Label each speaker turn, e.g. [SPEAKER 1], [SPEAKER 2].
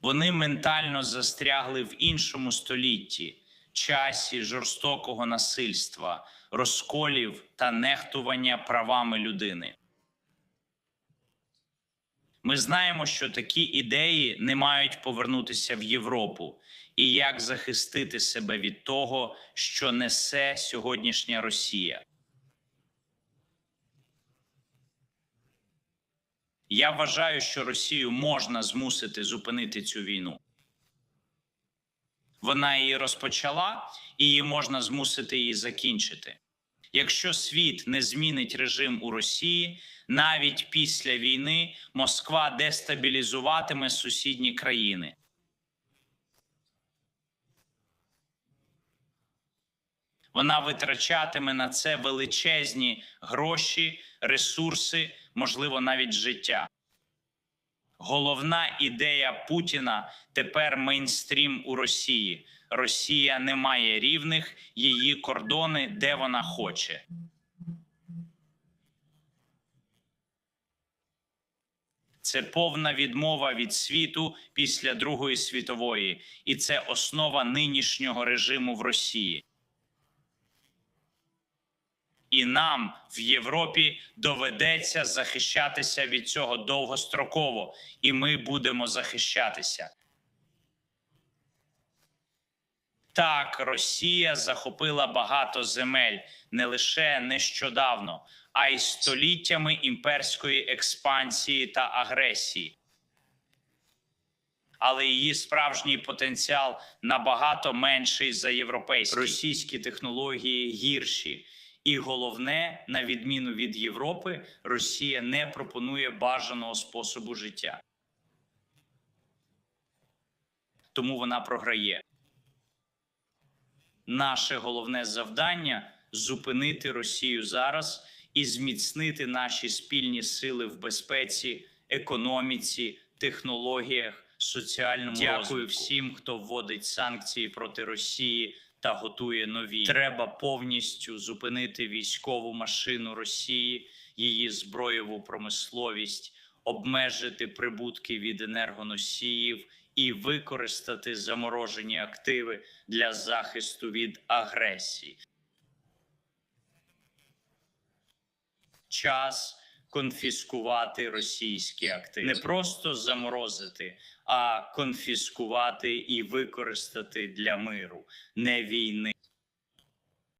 [SPEAKER 1] Вони ментально застрягли в іншому столітті, часі жорстокого насильства, розколів та нехтування правами людини. Ми знаємо, що такі ідеї не мають повернутися в Європу, і як захистити себе від того, що несе сьогоднішня Росія. Я вважаю, що Росію можна змусити зупинити цю війну. Вона її розпочала, і її можна змусити її закінчити. Якщо світ не змінить режим у Росії, навіть після війни Москва дестабілізуватиме сусідні країни. Вона витрачатиме на це величезні гроші, ресурси, можливо, навіть життя. Головна ідея Путіна тепер мейнстрім у Росії. Росія не має рівних, її кордони, де вона хоче. Це повна відмова від світу після Другої світової, і це основа нинішнього режиму в Росії. І нам в Європі доведеться захищатися від цього довгостроково, і ми будемо захищатися. Так, Росія захопила багато земель не лише нещодавно, а й століттями імперської експансії та агресії. Але її справжній потенціал набагато менший за європейський. Російські технології гірші. І головне, на відміну від Європи, Росія не пропонує бажаного способу життя. Тому вона програє. Наше головне завдання зупинити Росію зараз і зміцнити наші спільні сили в безпеці, економіці, технологіях, соціальному Дякую
[SPEAKER 2] розвитку.
[SPEAKER 1] всім, хто вводить санкції проти Росії та готує нові. Треба повністю зупинити військову машину Росії, її зброєву промисловість, обмежити прибутки від енергоносіїв і використати заморожені активи для захисту від агресії. Час конфіскувати російські активи. Не просто заморозити, а конфіскувати і використати для миру, не війни.